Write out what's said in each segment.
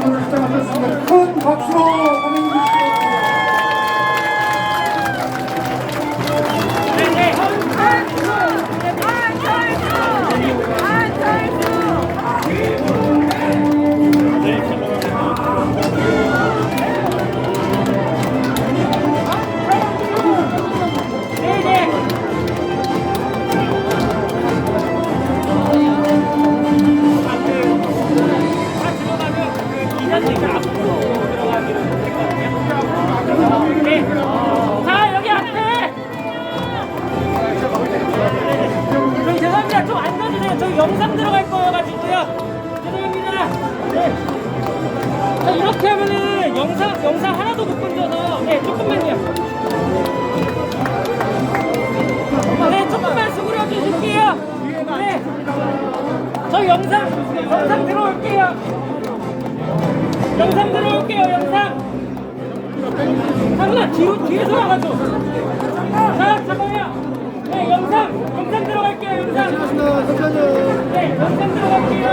안보가 행사장 안으로 시작하셨습 좀 앉아주세요 저희 영상 들어갈 거여가지고요. 죄송합니다. 네. 자 이렇게 하면은 영상 영상 하나도 못 건져서 네 조금만요. 네 조금만 수그려 주실게요. 네. 저희 영상 영상 들어올게요. 영상 들어올게요 영상. 잠깐만 뒤로 뒤에서 와가지고. 자 잠깐만요 네 영상 영상 들어갈게요 영상. 네 영상 들어갈게요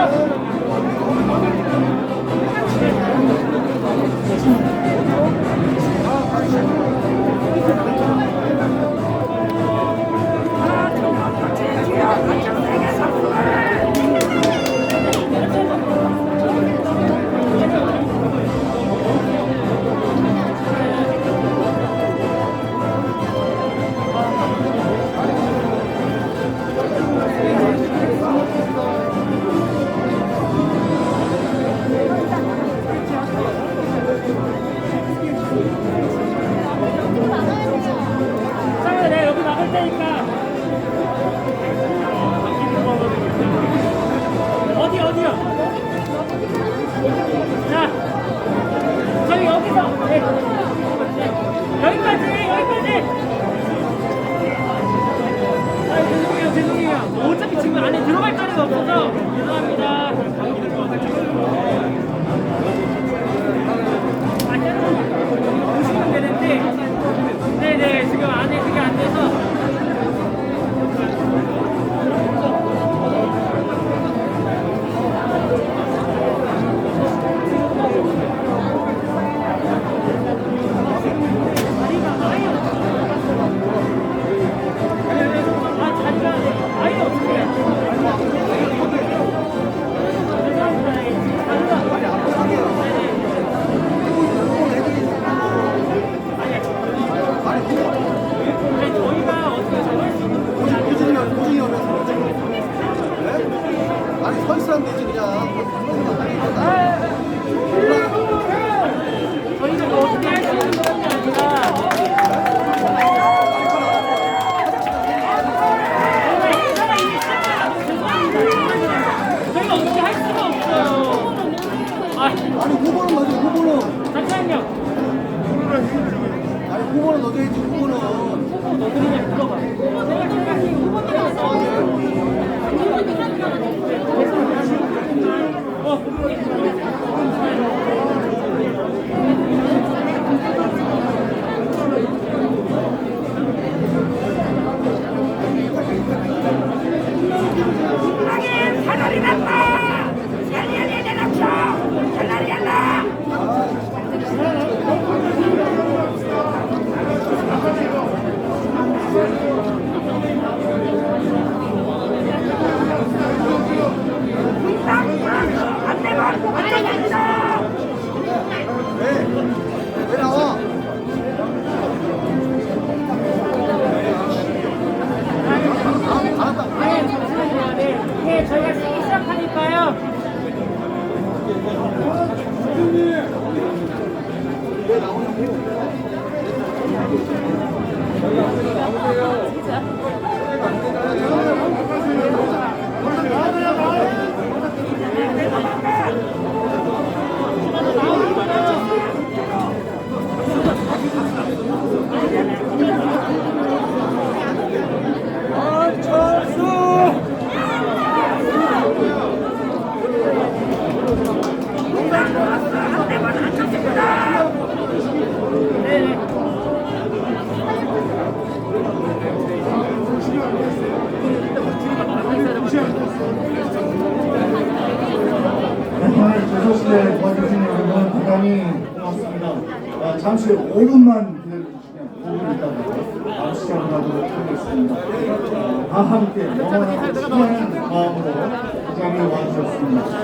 아, 아니 후보는 맞아 후보는 잠시만요. 아니 후보는 넣어야지 후보는 후보 너들이냐 물어봐. 아, 잠시 5분만 기다려주시면 5분 있다가 시간을 가도록 하겠습니다. 아, 다 함께 영원하고 수고하는 마음으로 이 자리에 와주셨습니다.